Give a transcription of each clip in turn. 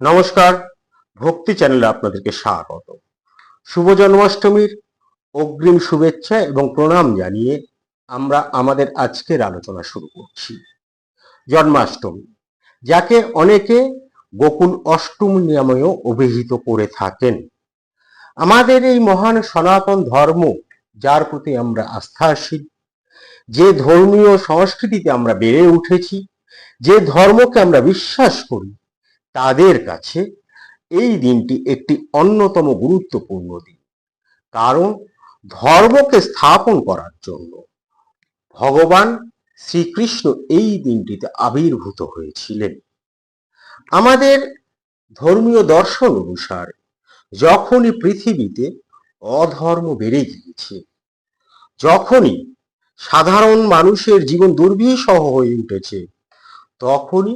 নমস্কার, ভক্তি চ্যানেলে আপনাদেরকে স্বাগত। শুভ জন্মাষ্টমীর অগ্রিম শুভেচ্ছা এবং প্রণাম জানিয়ে আমরা আমাদের আজকের আলোচনা শুরু করছি। জন্মাষ্টমী, যাকে অনেকে গোকুল অষ্টম নামেও অভিহিত করে থাকেন। আমাদের এই মহান সনাতন ধর্ম, যার প্রতি আমরা আস্থাশীল, যে ধর্মীয় সংস্কৃতিতে আমরা বেড়ে উঠেছি, যে ধর্মকে আমরা বিশ্বাস করি তাদের কাছে এই দিনটি একটি অন্যতম গুরুত্বপূর্ণ দিন। কারণ ধর্মকে স্থাপন করার জন্য ভগবান শ্রীকৃষ্ণ এই দিনটিতে আবির্ভূত হয়েছিলেন। আমাদের ধর্মীয় দর্শন অনুসারে যখনই পৃথিবীতে অধর্ম বেড়ে গিয়েছে, যখনই সাধারণ মানুষের জীবন দুর্বিষহ হয়ে উঠেছে, তখনই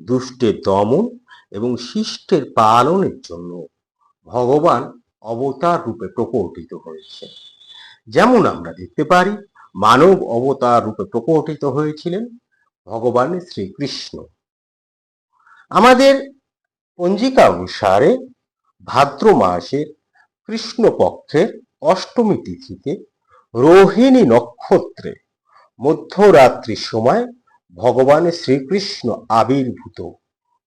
দুষ্টের দমন এবং শিষ্টের পালনের জন্য ভগবান অবতার রূপে প্রকটিত হয়েছে যেমন আমরা দেখতে পারি, মানব অবতার রূপে প্রকটিত হয়েছিলেন ভগবান শ্রীকৃষ্ণ। আমাদের পঞ্জিকা অনুসারে ভাদ্র মাসের কৃষ্ণপক্ষের অষ্টমী তিথিতে রোহিণী নক্ষত্রে মধ্যরাত্রির সময় ভগবান শ্রীকৃষ্ণ আবির্ভূত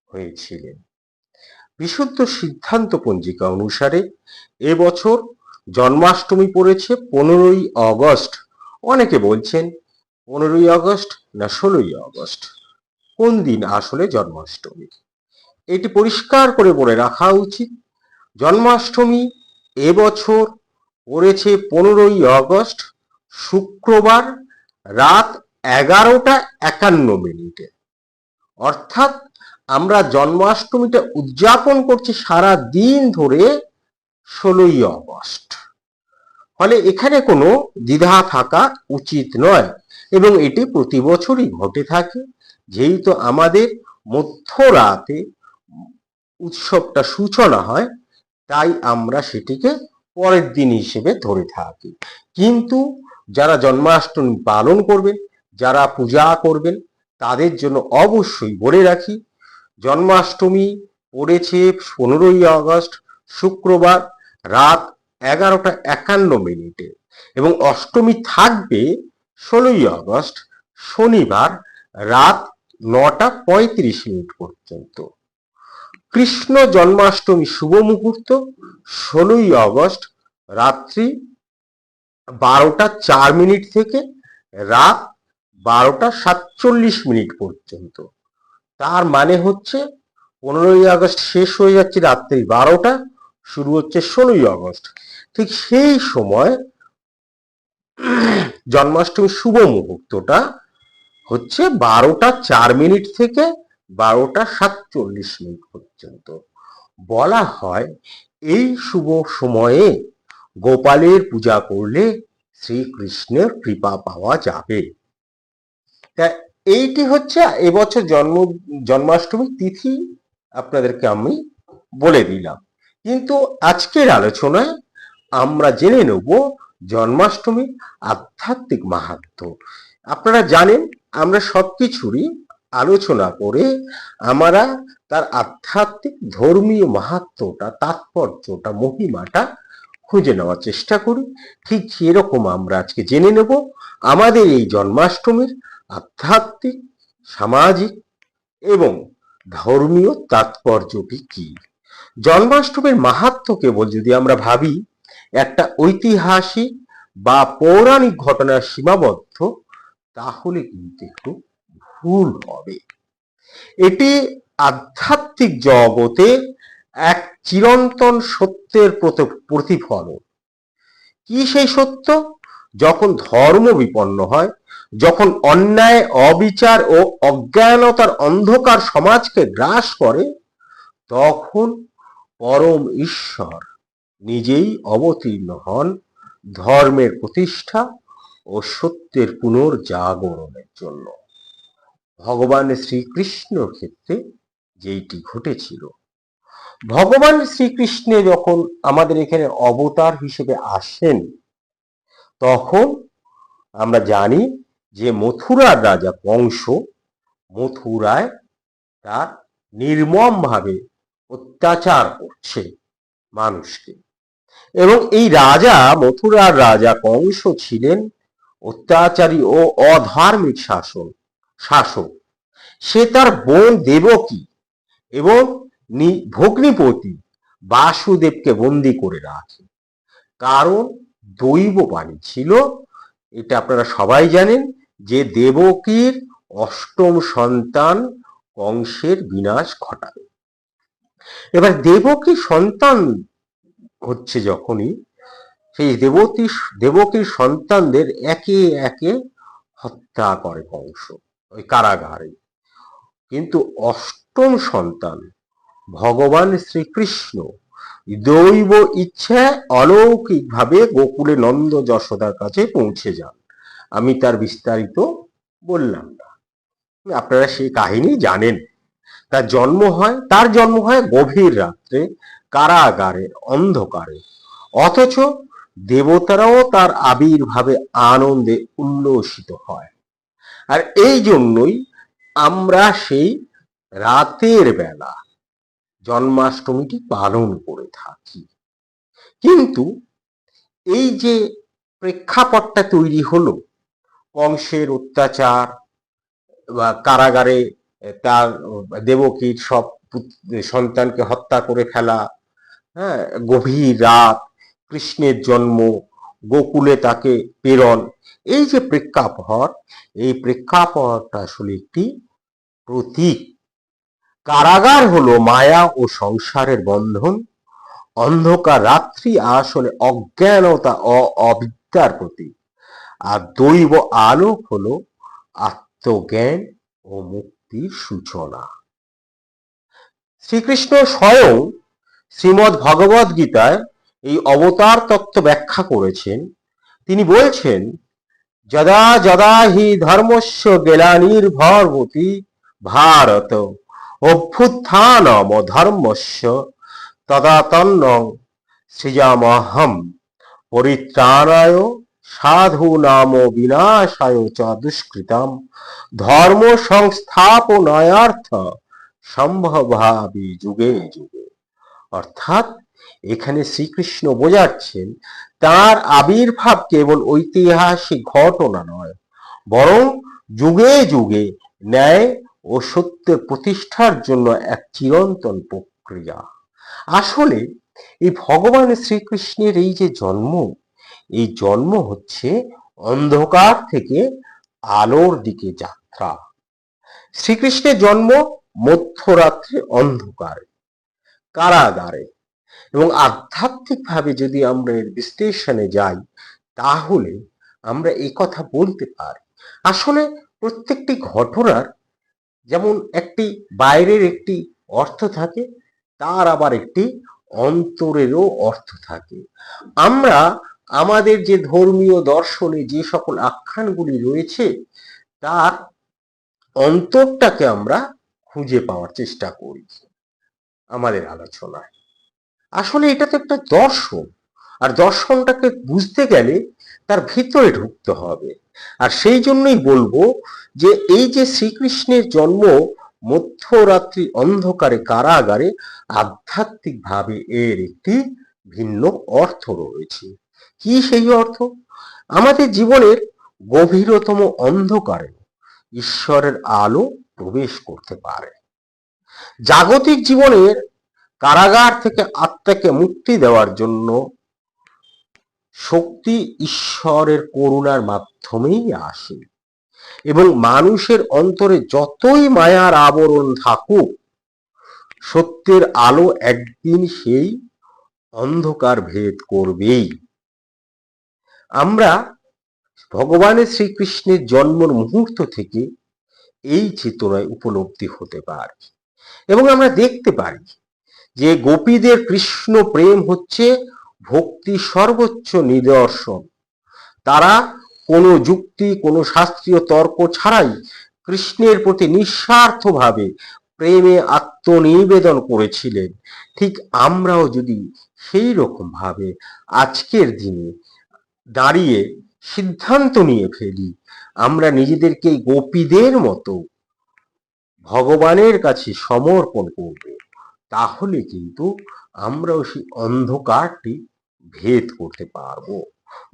হয়েছিলেন। বিশুদ্ধ সিদ্ধান্ত পঞ্জিকা অনুসারে এবছর জন্মাষ্টমী পড়েছে পনেরোই অগস্ট অনেকে বলছেন পনেরোই আগস্ট না ষোলোই আগস্ট। কোন দিন আসলে জন্মাষ্টমী? এটি পরিষ্কার করে বলে রাখা উচিত, জন্মাষ্টমী এবছর পড়েছে পনেরোই আগস্ট, শুক্রবার রাত এগারোটা একান্ন মিনিটে। অর্থাৎ আমরা জন্মাষ্টমীটা উদযাপন করছি সারা দিন ধরে ষোলোই আগস্ট ফলে এখানে কোনো দ্বিধা থাকা উচিত নয় এবং এটি প্রতি বছরই ঘটে থাকে। যেহেতু আমাদের মধ্যরাতে উৎসবটা সূচনা হয়, তাই আমরা সেটিকে পরের দিন হিসেবে ধরে থাকি। কিন্তু যারা জন্মাষ্টমী পালন করবেন, যারা পূজা করবেন, তাদের জন্য অবশ্যই বলে রাখি জন্মাষ্টমী পড়েছে পনেরোই আগস্ট, শুক্রবার রাত এগারোটা একান্ন মিনিটে এবং অষ্টমী থাকবে ষোলোই আগস্ট, শনিবার রাত নটা পঁয়ত্রিশ মিনিট পর্যন্ত। কৃষ্ণ জন্মাষ্টমী শুভ মুহূর্ত, ষোলোই আগস্ট রাত্রি বারোটা চার মিনিট থেকে রাত বারোটা সাতচল্লিশ মিনিট পর্যন্ত। তার মানে হচ্ছে পনেরোই আগস্ট শেষ হয়ে যাচ্ছে রাত্রি বারোটা, শুরু হচ্ছে ষোলোই আগস্ট। ঠিক সেই সময় জন্মাষ্টমী শুভ মুহূর্তটা হচ্ছে বারোটা চার মিনিট থেকে বারোটা সাতচল্লিশ মিনিট পর্যন্ত। বলা হয় এই শুভ সময়ে গোপালের পূজা করলে শ্রীকৃষ্ণের কৃপা পাওয়া যাবে। এইটি হচ্ছে এবছর জন্ম জন্মাষ্টমীর তিথি আপনাদেরকে আমি বলে দিলাম। কিন্তু আজকের আলোচনায় আমরা জেনে নেব জন্মাষ্টমীর আধ্যাত্মিক মাহাত্ম। আপনারা জানেন, আমরা সব কিছুরই আলোচনা করে আমরা তার আধ্যাত্মিক ধর্মীয় মাহাত্মটা, তাৎপর্যটা, মহিমাটা খুঁজে নেওয়ার চেষ্টা করি। ঠিক সেরকম আমরা আজকে জেনে নেব, আমাদের এই জন্মাষ্টমীর আধ্যাত্মিক, সামাজিক এবং ধর্মীয় তাৎপর্যটি কি? জন্মাষ্টমীর মাহাত্ম কেবল যদি আমরা ভাবি, একটা ঐতিহাসিক বা পৌরাণিক ঘটনার সীমাবদ্ধ, তাহলে কিন্তু একটু ভুল হবে। এটি আধ্যাত্মিক জগতে এক চিরন্তন সত্যের প্রতি- প্রতিফলন। কি সেই সত্য? যখন ধর্ম বিপন্ন হয় যখন অন্যায়, অবিচার ও অজ্ঞানতার অন্ধকার সমাজকে গ্রাস করে, তখন পরম ঈশ্বর নিজেই অবতীর্ণ হন ধর্মের প্রতিষ্ঠা ও সত্যের পুনর্জাগরণের জন্য। ভগবান শ্রীকৃষ্ণর ক্ষেত্রে যেইটি ঘটেছিল, ভগবান শ্রীকৃষ্ণ যখন আমাদের এখানে অবতার হিসেবে আসেন, তখন আমরা জানি যে মথুরার রাজা কংস মথুরায় তার নির্মম ভাবে অত্যাচার করছে মানুষকে। এবং এই রাজা, মথুরার রাজা কংস ছিলেন অত্যাচারী ও অধার্মিক শাসন, শাসক। সে তার বোন দেবকী এবং ভগ্নিপতি বাসুদেবকে বন্দি করে রাখে। কারণ দৈব বাণী ছিল, এটা আপনারা সবাই জানেন যে দেবকীর অষ্টম সন্তান কংসের বিনাশ ঘটাবে। এবার দেবকী সন্তান হচ্ছে যখনই সেই দেবতী, দেবকীর সন্তানদের একে একে হত্যা করে কংস, ওই কারাগারে। কিন্তু অষ্টম সন্তান ভগবান শ্রীকৃষ্ণ দৈব ইচ্ছায় অলৌকিকভাবে গোকুলে নন্দ যশোদার কাছে পৌঁছে যান। আমি তার বিস্তারিত বললাম না। আপনারা সেই কাহিনী জানেন। তার জন্ম হয়, তার জন্ম হয় গভীর রাত্রে, কারাগারে, অন্ধকারে। অথচ দেবতারাও তার আবির্ভাবে আনন্দে উল্লসিত হয়। আর এই জন্যই আমরা সেই রাতের বেলা জন্মাষ্টমীটি পালন করে থাকি। কিন্তু এই যে প্রেক্ষাপটটা তৈরি হলো কংসের অত্যাচার বা কারাগারে তার দেবকীর সব সন্তানকে হত্যা করে ফেলা হ্যাঁ গভীর রাত, কৃষ্ণের জন্ম, গোকুলে তাকে প্রেরণ। এই যে প্রেক্ষাপট, এই প্রেক্ষাপটটা আসলে একটি প্রতীক। কারাগার হলো মায়া ও সংসারের বন্ধন। অন্ধকার রাত্রি আসলে অজ্ঞানতা অবিদ্যার প্রতীক। আর দৈব আলোক হলো আত্মজ্ঞান ও মুক্তির সূচনা। শ্রীকৃষ্ণ স্বয়ং শ্রীমৎ ভগবদ গীতায় এই অবতার তত্ত্ব ব্যাখ্যা করেছেন। তিনি বলছেন, যদা যদা হি ধর্মস্য গ্লানির্ভরবতী ভারত অভ্যুত্থানম ধর্মস্য তদাতন্ন সৃজামহম পরিত্রাণায় সাধু নাম বিনাশায় চ দুষ্কৃতম। ধর্ম সংস্থাপনায়ার্থ সম্ভবাবি যুগে যুগে। অর্থাৎ এখানে শ্রীকৃষ্ণ বোঝাচ্ছেন, তার আবির্ভাব কেবল ঐতিহাসিক ঘটনা নয়, বরং যুগে যুগে ন্যায় ও সত্যের প্রতিষ্ঠার জন্য এক চিরন্তন প্রক্রিয়া। আসলে এই ভগবান শ্রীকৃষ্ণের এই যে জন্ম এই জন্ম হচ্ছে অন্ধকার থেকে আলোর দিকে যাত্রা। শ্রীকৃষ্ণের জন্ম মধ্যরাত্রে অন্ধকারে, কারাগারে। এবং আধ্যাত্মিকভাবে যদি আমরা এর বিশ্লেষণে যাই, তাহলে আমরা এই কথা বলতে পারি। আসলে প্রত্যেকটি ঘটনার যেমন একটি বাইরের একটি অর্থ থাকে, তার আবার একটি অন্তরেরও অর্থ থাকে। আমরা আমাদের যে ধর্মীয় দর্শনে যে সকল আখ্যানগুলি রয়েছে, তার অন্তরটাকে আমরা খুঁজে পাওয়ার চেষ্টা করি আমাদের আলোচনায়। আসলে এটা তো একটা দর্শন, আর দর্শনটাকে বুঝতে গেলে তার ভিতরে ঢুকতে হবে। আর সেই জন্যই বলব যে এই যে শ্রীকৃষ্ণের জন্ম মধ্যরাত্রি অন্ধকারে কারাগারে, আধ্যাত্মিকভাবে এর একটি ভিন্ন অর্থ রয়েছে। কি সেই অর্থ? আমাদের জীবনের গভীরতম অন্ধকারে ঈশ্বরের আলো প্রবেশ করতে পারে। জাগতিক জীবনের কারাগার থেকে আত্মাকে মুক্তি দেওয়ার জন্য শক্তি ঈশ্বরের করুণার মাধ্যমেই আসে এবং মানুষের অন্তরে যতই মায়ার আবরণ থাকুক, সত্যের আলো একদিন সেই অন্ধকার ভেদ করবেই। আমরা ভগবানের শ্রীকৃষ্ণের জন্মর মুহূর্ত থেকে এই চেতনায় উপলব্ধি হতে পারি। এবং আমরা দেখতে পারি যে গোপীদের কৃষ্ণ প্রেম হচ্ছে ভক্তি সর্বোচ্চ নিদর্শন। তারা কোনো যুক্তি, কোনো শাস্ত্রীয় তর্ক ছাড়াই কৃষ্ণের প্রতি নিঃস্বার্থভাবে প্রেমে আত্মনিবেদন করেছিলেন। ঠিক আমরাও যদি সেই রকম ভাবে আজকের দিনে দাঁড়িয়ে সিদ্ধান্ত নিয়ে ফেলি। আমরা নিজেদেরকে গোপীদের মতো ভগবানের কাছে সমর্পণ করব। তাহলে কিন্তু আমরাও সেই অন্ধকারটি ভেদ করতে পারব।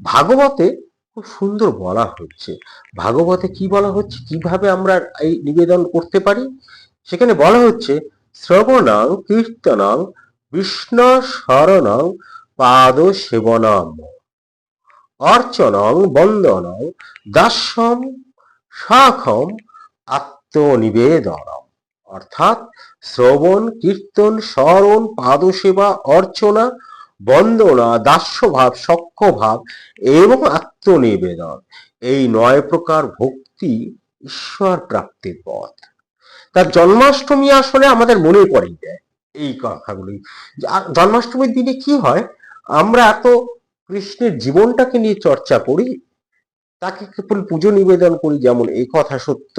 ভাগবতে খুব সুন্দর বলা হচ্ছে। ভাগবতে কি বলা হচ্ছে? কীভাবে আমরা এই নিবেদন করতে পারি? সেখানে বলা হচ্ছে, শ্রবণাং কীর্তনাং বিষ্ণু শরণং পাদ সেবনম অর্চনং, বন্দনং দাস্যম শাখম আত্মনিবেদনম অর্থাৎ শ্রবণ, কীর্তন, স্মরণ, পাদসেবা, অর্চনা, বন্দনা, দাস্যভাব সখ্যভাব এবং আত্মনিবেদন। এই নয় প্রকার ভক্তি ঈশ্বর প্রাপ্তির পথ। তার জন্মাষ্টমী আসলে আমাদের মনে পড়ে দেয় এই কথাগুলি। জন্মাষ্টমীর দিনে কি হয়? আমরা এত কৃষ্ণের জীবনটাকে নিয়ে চর্চা করি, তাকে কেবল পুজো নিবেদন করি যেমন এই কথা সত্য,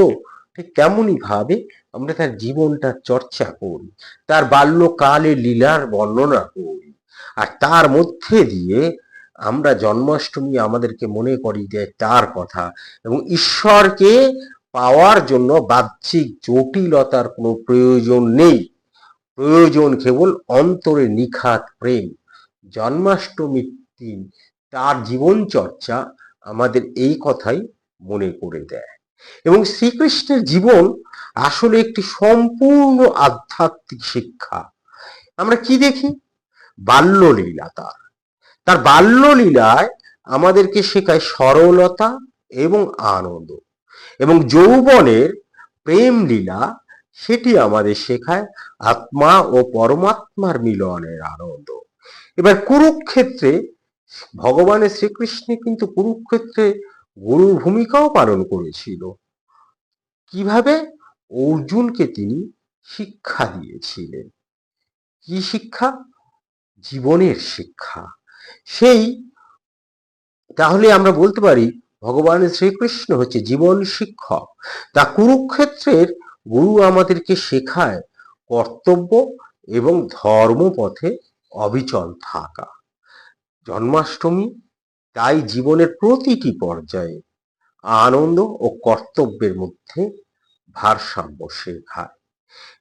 ঠিক তেমনই ভাবে আমরা তার জীবনটা চর্চা করি, তার বাল্যকালে লীলার বর্ণনা করি, আর তার মধ্যে দিয়ে আমরা জন্মাষ্টমী আমাদেরকে মনে করি যে তার কথা এবং ঈশ্বরকে পাওয়ার জন্য বাহ্যিক জটিলতার কোনো প্রয়োজন নেই। প্রয়োজন কেবল অন্তরে নিখাত প্রেম। জন্মাষ্টমীর দিন তার জীবন চর্চা আমাদের এই কথাই মনে করে দেয়। এবং শ্রীকৃষ্ণের জীবন আসলে একটি সম্পূর্ণ আধ্যাত্মিক শিক্ষা। আমরা কি দেখি? বাল্যলীলা তার। তার বাল্যলীলায় আমাদেরকে শেখায় সরলতা এবং আনন্দ। এবং যৌবনের প্রেম লীলা সেটি আমাদের শেখায় আত্মা ও পরমাত্মার মিলনের আনন্দ। এবার কুরুক্ষেত্রে ভগবানের শ্রীকৃষ্ণ কিন্তু কুরুক্ষেত্রে গুরুর ভূমিকাও পালন করেছিল। কীভাবে? অর্জুনকে তিনি শিক্ষা দিয়েছিলেন। কি শিক্ষা? জীবনের শিক্ষা। সেই, তাহলে আমরা বলতে পারি ভগবানের শ্রীকৃষ্ণ হচ্ছে জীবন শিক্ষক। তা কুরুক্ষেত্রের গুরু আমাদেরকে শেখায় কর্তব্য এবং ধর্মপথে অবিচল থাকা। জন্মাষ্টমী তাই জীবনের প্রতিটি পর্যায়ে আনন্দ ও কর্তব্যের মধ্যে ভারসাম্য শেখায়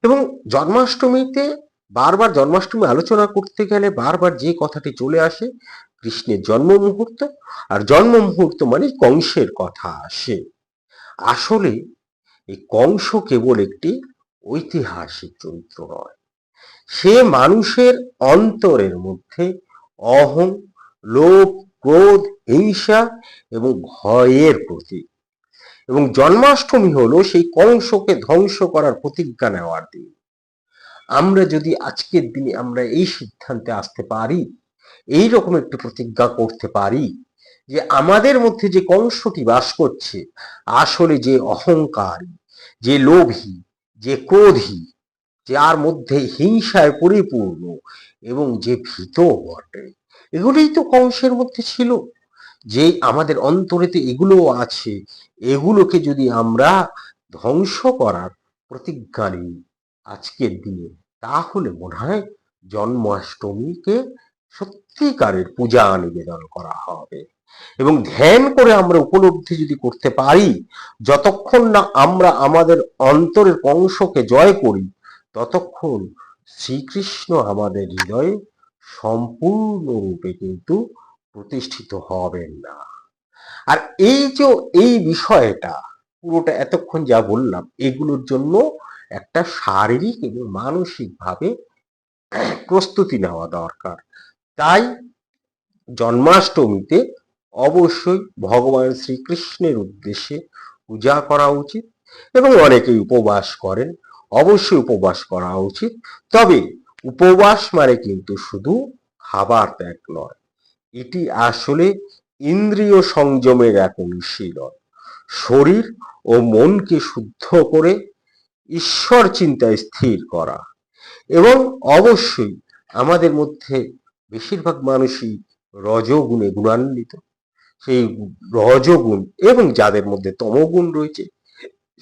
এবং জন্মাষ্টমীতে বারবার জন্মাষ্টমী আলোচনা করতে গেলে বারবার যে কথাটি চলে আসে, কৃষ্ণের জন্ম মুহূর্ত আর জন্ম মুহূর্ত মানে কংসের কথা আসে। আসলে এই কংস কেবল একটি ঐতিহাসিক চরিত্র নয়, সে মানুষের অন্তরের মধ্যে অহং লোভ, ক্রোধ, হিংসা এবং ভয়ের প্রতীক। এবং জন্মাষ্টমী হলো সেই কংসকে ধ্বংস করার প্রতিজ্ঞা নেওয়ার দিন। আমরা যদি আজকের দিনে আমরা এই সিদ্ধান্তে আসতে পারি, এই রকম একটি প্রতিজ্ঞা করতে পারি যে আমাদের মধ্যে যে কংসটি বাস করছে, আসলে যে অহংকারী, যে লোভী, যে ক্রোধী, যার মধ্যে হিংসায় পরিপূর্ণ এবং যে ভীত বটে এগুলোই তো কংসের মধ্যে ছিল। যে আমাদের অন্তরেতে এগুলো আছে, এগুলোকে যদি আমরা ধ্বংস করার প্রতিজ্ঞা নিই আজকের দিনে, তাহলে মনে হয় জন্মাষ্টমীকে সত্যিকারের পূজা নিবেদন করা হবে। এবং ধ্যান করে আমরা উপলব্ধি যদি করতে পারি, যতক্ষণ না আমরা আমাদের অন্তরের কংসকে জয় করি, ততক্ষণ শ্রীকৃষ্ণ আমাদের হৃদয়ে সম্পূর্ণরূপে কিন্তু প্রতিষ্ঠিত হবেন না। আর এই যে, এই বিষয়টা, পুরোটা এতক্ষণ যা বললাম, এগুলোর জন্য একটা শারীরিক এবং মানসিকভাবে প্রস্তুতি নেওয়া দরকার। তাই জন্মাষ্টমীতে অবশ্যই ভগবান শ্রীকৃষ্ণের উদ্দেশ্যে পূজা করা উচিত এবং অনেকেই উপবাস করেন। অবশ্যই উপবাস করা উচিত। তবে উপবাস মানে কিন্তু শুধু খাবার ত্যাগ নয়। এটি আসলে ইন্দ্রিয় সংযমের এক অনুশীলন। শরীর ও মনকে শুদ্ধ করে ঈশ্বর চিন্তায় স্থির করা। এবং অবশ্যই আমাদের মধ্যে বেশিরভাগ মানুষই রজগুণে গুণান্বিত। সেই রজগুণ এবং যাদের মধ্যে তমগুণ রয়েছে,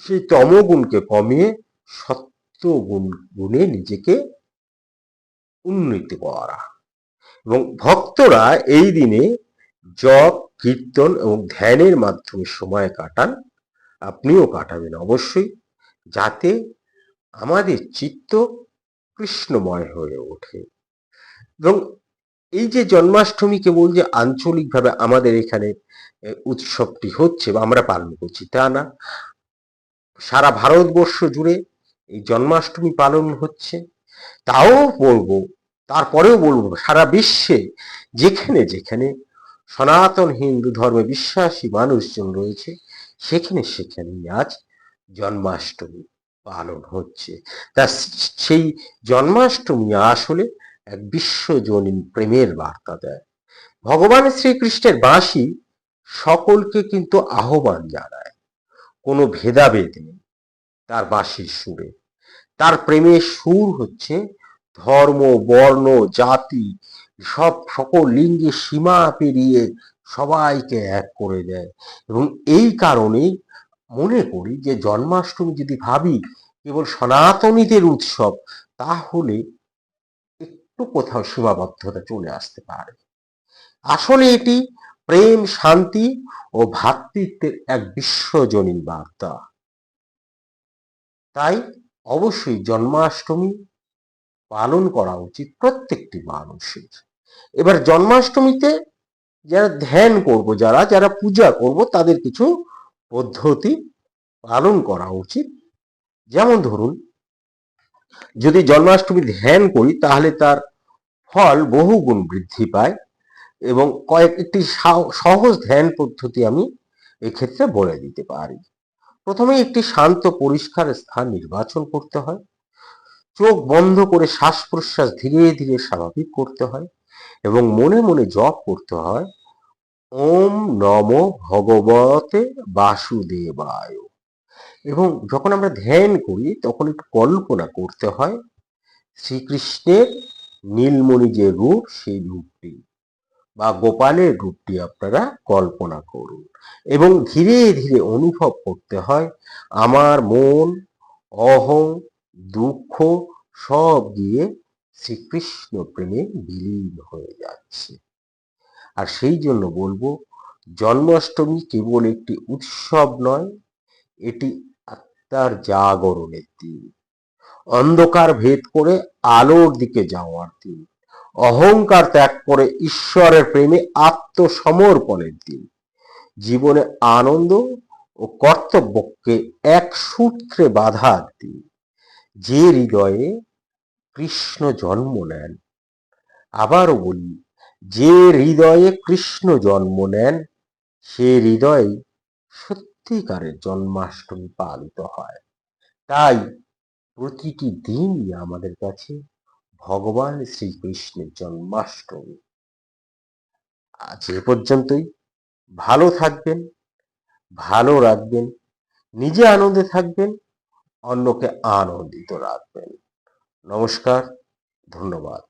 সেই তমগুণকে কমিয়ে সত্যগুণ গুণে নিজেকে উন্নতি করা। এবং ভক্তরা এই দিনে জপ, কীর্তন এবং ধ্যানের মাধ্যমে সময় কাটান। আপনিও কাটাবেন অবশ্যই, যাতে আমাদের চিত্ত কৃষ্ণময় হয়ে ওঠে। এবং এই যে জন্মাষ্টমী কেবল যে আঞ্চলিকভাবে আমাদের এখানে উৎসবটি হচ্ছে বা আমরা পালন করছি তা না। সারা ভারতবর্ষ জুড়ে এই জন্মাষ্টমী পালন হচ্ছে। তাও বলব, তারপরেও বলব সারা বিশ্বে যেখানে যেখানে সনাতন হিন্দু ধর্মে বিশ্বাসী মানুষজন রয়েছে, সেখানে সেখানেই আজ জন্মাষ্টমী পালন হচ্ছে। তা সেই জন্মাষ্টমী আসলে এক বিশ্বজনীন প্রেমের বার্তা দেয়। ভগবান শ্রীকৃষ্ণের বাঁশি সকলকে কিন্তু আহ্বান জানায়, কোনো ভেদাভেদ নেই, তার বাঁশির সুরে। তার প্রেমের সুর হচ্ছে ধর্ম, বর্ণ, জাতি, সব সকল লিঙ্গের সীমা পেরিয়ে সবাইকে এক করে দেয়। এবং এই কারণেই মনে করি যে জন্মাষ্টমী যদি ভাবি কেবল সনাতনীদের উৎসব, তাহলে একটু কোথাও সীমাবদ্ধতা চলে আসতে পারে। আসলে এটি প্রেম, শান্তি ও ভ্রাতৃত্বের এক বিশ্বজনীন বার্তা। তাই অবশ্যই জন্মাষ্টমী পালন করা উচিত প্রত্যেকটি মানুষের। এবার জন্মাষ্টমীতে যারা ধ্যান করব, যারা যারা পূজা করব, তাদের কিছু পদ্ধতি পালন করা উচিত। যেমন ধরুন, যদি জন্মাষ্টমী ধ্যান করি, তাহলে তার ফল বহুগুণ বৃদ্ধি পায় এবং কয়েক একটি সা- সহজ ধ্যান পদ্ধতি আমি এক্ষেত্রে বলে দিতে পারি। প্রথমে একটি শান্ত, পরিষ্কার স্থান নির্বাচন করতে হয়। চোখ বন্ধ করে শ্বাস প্রশ্বাস ধীরে ধীরে স্বাভাবিক করতে হয় এবং মনে মনে জপ করতে হয়, ওম নম ভগবতে বাসুদেবায়। এবং যখন আমরা ধ্যান করি, তখন একটু কল্পনা করতে হয়, শ্রীকৃষ্ণের নীলমণি যে রূপ সেই রূপটি বা গোপালের রূপটি আপনারা কল্পনা করুন। এবং ধীরে ধীরে অনুভব করতে হয়, আমার মন, অহং, দুঃখ সব গিয়ে শ্রীকৃষ্ণ প্রেমে বিলীন হয়ে যাচ্ছে। আর সেই জন্য বলব, জন্মাষ্টমী কেবল একটি উৎসব নয়, এটি আত্মার জাগরণের দিন। অন্ধকার ভেদ করে আলোর দিকে যাওয়ার দিন। অহংকার ত্যাগ করে ঈশ্বরের প্রেমে আত্মসমর্পণের দিন। জীবনে আনন্দ ও কর্তব্যকে এক সূত্রে বাধার দিন। যে হৃদয়ে কৃষ্ণ জন্ম নেন, আবারও বলি, যে হৃদয়ে কৃষ্ণ জন্ম নেন, সে হৃদয়ে সত্যিকারের জন্মাষ্টমী পালিত হয়। তাই প্রতিটি দিনই আমাদের কাছে ভগবান শ্রীকৃষ্ণের জন্মাষ্টমী। আজ এ পর্যন্তই। ভালো থাকবেন, ভালো রাখবেন, নিজে আনন্দে থাকবেন, অন্যকে আনন্দিত রাখবেন। নমস্কার, ধন্যবাদ।